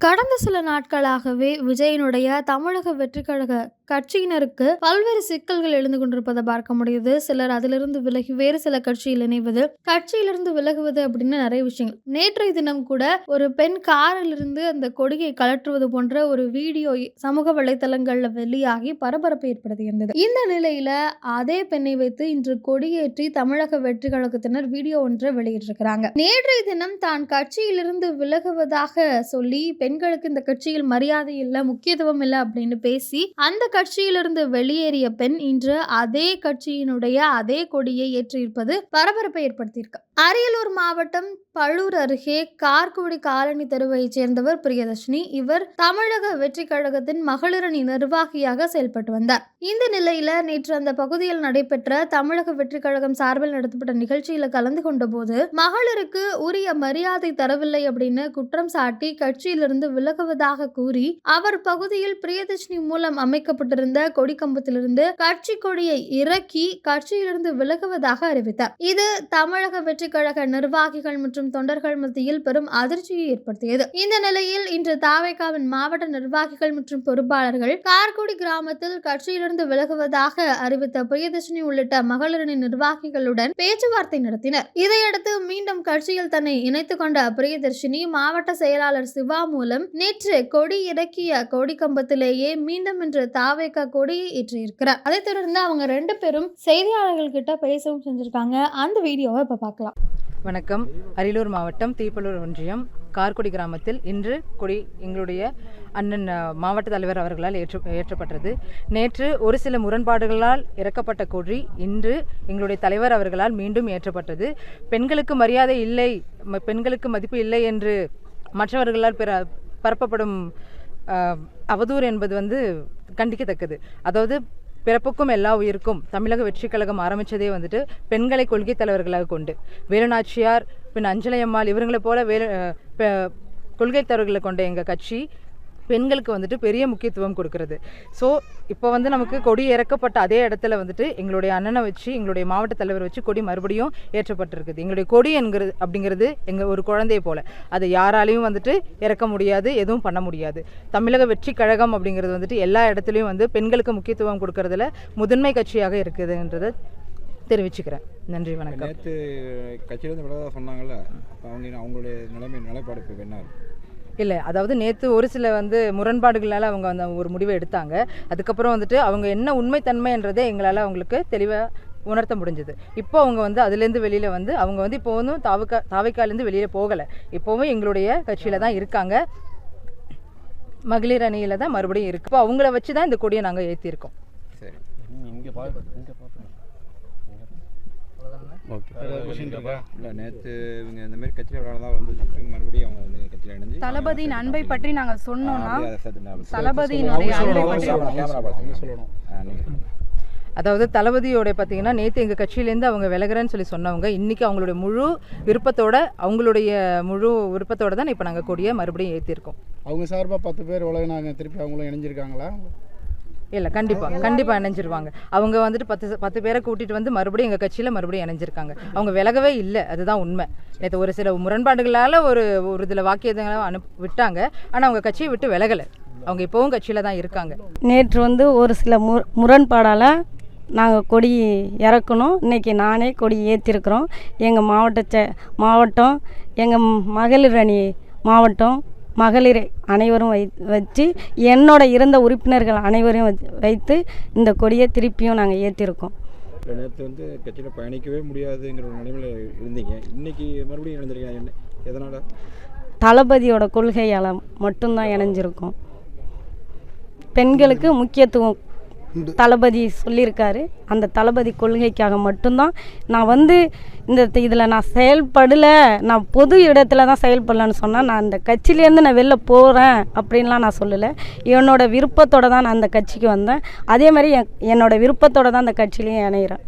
கடந்த சில நாட்களாகவே விஜயனுடைய தமிழக வெற்றிக்கழக கட்சியினருக்கு பல்வேறு சிக்கல்கள் எழுந்து கொண்டிருப்பதை பார்க்க முடியுது. சிலர் அதிலிருந்து விலகி வேறு சில கட்சியில் இணைவது கட்சியிலிருந்து விலகுவது அப்படின்னு நிறைய விஷயங்கள். நேற்றைய தினம் கூட ஒரு பெண் காரிலிருந்து அந்த கொடியை கலற்றுவது போன்ற ஒரு வீடியோ சமூக வலைத்தளங்கள்ல வெளியாகி பரபரப்பு ஏற்படுத்தி இருந்தது இந்த நிலையில அதே பெண்ணை வைத்து இன்று கொடியேற்றி தமிழக வெற்றி கழகத்தினர் வீடியோ ஒன்றை வெளியிட்டிருக்கிறாங்க. நேற்றைய தினம் தான் கட்சியிலிருந்து விலகுவதாக சொல்லி பெண்களுக்கு இந்த கட்சியில் மரியாதை இல்லை முக்கியத்துவம் இல்லை அப்படின்னு பேசி அந்த கட்சியிலிருந்து வெளியேறிய பெண் இன்று அதே கட்சியினுடைய அதே கொடியை ஏற்றியிருப்பது பரபரப்பை ஏற்படுத்தியிருக்கு. அரியலூர் மாவட்டம் பழூர் அருகே கார்குடி காலனி தெருவைச் சேர்ந்தவர் பிரியதர்ஷினி. இவர் தமிழக வெற்றி கழகத்தின் மகளிரணி நிர்வாகியாக செயல்பட்டு வந்தார். இந்த நிலையில நேற்று அந்த பகுதியில் நடைபெற்ற தமிழக வெற்றி கழகம் சார்பில் நடத்தப்பட்ட நிகழ்ச்சியில கலந்து கொண்ட போது மகளிருக்கு உரிய மரியாதை தரவில்லை அப்படின்னு குற்றம் சாட்டி கட்சியிலிருந்து விலகுவதாக கூறி அவர் பகுதியில் பிரியதர்ஷினி மூலம் அமைக்கப்பட்டிருந்த கொடி கம்பத்திலிருந்து கட்சி கொடியை இறக்கி கட்சியிலிருந்து விலகுவதாக அறிவித்தார். இது தமிழக வெற்றி கழக நிர்வாகிகள் மற்றும் தொண்டர்கள் மத்தியில் பெரும் அதிர்ச்சியை ஏற்படுத்தியது. இந்த நிலையில் இன்று தாவேகாவின் மாவட்ட நிர்வாகிகள் மற்றும் பொறுப்பாளர்கள் கார்குடி கிராமத்தில் கட்சியிலிருந்து விலகுவதாக அறிவித்த பிரியதர்ஷினி உள்ளிட்ட மகளிரணி நிர்வாகிகளுடன் பேச்சுவார்த்தை நடத்தினர். இதையடுத்து மீண்டும் கட்சியில் தன்னை இணைத்துக் கொண்ட பிரியதர்ஷினி மாவட்ட செயலாளர் சிவா மூலம் நேற்று கொடி இறக்கிய கொடி கம்பத்திலேயே மீண்டும் இன்று தாவேகா கொடியை ஏற்றியிருக்கிறார். அதைத் தொடர்ந்து அவங்க ரெண்டு பேரும் செய்தியாளர்கள் கிட்ட பேசவும் செஞ்சிருக்காங்க. அந்த வீடியோவை இப்ப பார்க்கலாம். வணக்கம். அரியலூர் மாவட்டம் தீப்பலூர் ஒன்றியம் கார்குடி கிராமத்தில் இன்று கொடி எங்களுடைய அண்ணன் மாவட்ட தலைவர் அவர்களால் ஏற்று ஏற்றப்பட்டது. நேற்று ஒரு சில முரண்பாடுகளால் இறக்கப்பட்ட கொடி இன்று எங்களுடைய தலைவர் அவர்களால் மீண்டும் ஏற்றப்பட்டது. பெண்களுக்கு மரியாதை இல்லை ம- பெண்களுக்கு மதிப்பு இல்லை என்று மற்றவர்களால் பிற பரப்பப்படும் அவதூறு என்பது வந்து கண்டிக்கத்தக்கது. அதாவது பிறப்புக்கும் எல்லா உயிருக்கும் தமிழக வெற்றிக் கழகம் ஆரம்பித்ததே வந்துட்டு பெண்களை கொள்கை தலைவர்களாக கொண்டு. வேலுநாச்சியார் பின் அஞ்சலையம்மாள் இவங்களை போல வேலு பெ- கொள்கை தலைவர்களை கொண்ட எங்கள் கட்சி பெண்களுக்கு வந்துட்டு பெரிய முக்கியத்துவம் கொடுக்கறது. ஸோ இப்போ வந்து நமக்கு கொடி இறக்கப்பட்ட அதே இடத்துல வந்துட்டு எங்களுடைய அண்ணனை வச்சு எங்களுடைய மாவட்ட தலைவர் வச்சு கொடி மறுபடியும் ஏற்றப்பட்டிருக்குது. எங்களுடைய கொடி என்கிறது அப்படிங்கிறது எங்கள் ஒரு குழந்தையை போல. அதை யாராலையும் வந்துட்டு இறக்க முடியாது எதுவும் பண்ண முடியாது. தமிழக வெற்றி கழகம் அப்படிங்கிறது வந்துட்டு எல்லா இடத்துலையும் வந்து பெண்களுக்கு முக்கியத்துவம் கொடுக்கறதுல முதன்மை கட்சியாக இருக்குதுன்றதை தெரிவிச்சுக்கிறேன். நன்றி வணக்கம். நேற்று கட்சியிலேருந்து சொன்னாங்கல்ல? அவங்க அவங்களுடைய நிலைமை நிலைப்பாடு இப்போ என்ன? இருக்கு? இல்லை அதாவது நேற்று ஒரு சில வந்து முரண்பாடுகளால் அவங்க அந்த ஒரு முடிவை எடுத்தாங்க. அதுக்கப்புறம் வந்துட்டு அவங்க என்ன உண்மைத்தன்மைன்றதை எங்களால் அவங்களுக்கு தெளிவாக உணர்த்த முடிஞ்சது. இப்போ அவங்க வந்து அதுலேருந்து வெளியில் வந்து அவங்க வந்து இப்போ வந்து தாவக்கா தாவைக்காலேருந்து வெளியில் போகலை. இப்போவும் எங்களுடைய கட்சியில் தான் இருக்காங்க. மகளிர் அணியில் தான் மறுபடியும் இருக்கு. இப்போ அவங்கள வச்சு தான் இந்த கொடியை நாங்கள் ஏற்றிருக்கோம் சரி. இல்லை நேற்று இவங்க இந்த மாதிரி கட்சியில் விளையாடதான் வந்து இவங்க மறுபடியும் அவங்க வந்து கட்சியில் இணைஞ்சு தளபதியின் அன்பை பற்றி நாங்கள் சொன்னோம்னா தளபதியினுடைய அன்பை பற்றி சொல்லணும். அதாவது தளபதியோட பார்த்தீங்கன்னா நேற்று எங்கள் கட்சியிலேருந்து அவங்க விலகுறேன்னு சொல்லி சொன்னவங்க இன்றைக்கி அவங்களுடைய முழு விருப்பத்தோட அவங்களுடைய முழு விருப்பத்தோட தான் இப்போ நாங்கள் கொடியை மறுபடியும் ஏற்றிருக்கோம் அவங்க சார்பாக பத்து பேர் உலகினாங்க திருப்பி அவங்களும் இணைஞ்சிருக்காங்களா? இல்லை கண்டிப்பாக கண்டிப்பாக இணைஞ்சிருவாங்க. அவங்க வந்துட்டு பத்து பத்து பேரை கூட்டிகிட்டு வந்து மறுபடியும் எங்கள் கட்சியில் மறுபடியும் இணைஞ்சிருக்காங்க. அவங்க விலகவே இல்லை. அதுதான் உண்மை. நேற்று ஒரு சில முரண்பாடுகளால் ஒரு ஒரு இதில் வாக்கியங்களை அனுப் விட்டாங்க. ஆனால் அவங்க கட்சியை விட்டு விலகலை. அவங்க இப்போவும் கட்சியில் தான் இருக்காங்க. நேற்று வந்து ஒரு சில மு முரண்பாடால் நாங்கள் கொடி இறக்கணும். இன்றைக்கி நானே கொடி ஏற்றிருக்கிறோம் எங்கள் மாவட்ட மாவட்டம் எங்கள் மகளிர் அணி மாவட்டம் மகளிர் அனைவரும் வை வச்சு என்னோட இருந்த உறுப்பினர்கள் அனைவரையும் வைத்து இந்த கொடியை திருப்பியும் நாங்கள் ஏற்றிருக்கோம் நேற்று வந்து கட்சியில் பயணிக்கவே முடியாதுங்கிற ஒரு நிலைமையில் இருந்தீங்க. இன்னைக்கு மறுபடியும் இணைஞ்சிருக்கீங்க என்ன எதனால்? தளபதியோட கொள்கையால் மட்டும்தான் இணைஞ்சிருக்கோம். பெண்களுக்கு முக்கியத்துவம் தளபதி சொல்லியிருக்காரு. அந்த தளபதி கொள்கைக்காக மட்டும்தான் நான் வந்து இந்த இதில் நான் செயல்படலை நான் பொது இடத்துல தான் செயல்படலன்னு சொன்னால் நான் அந்த கட்சியிலேருந்து நான் வெளில போகிறேன் அப்படின்லாம் நான் சொல்லலை. என்னோடய விருப்பத்தோட தான் நான் அந்த கட்சிக்கு வந்தேன். அதே மாதிரி என் என்னோடய விருப்பத்தோட தான் அந்த கட்சியிலையும் இணையிறேன்.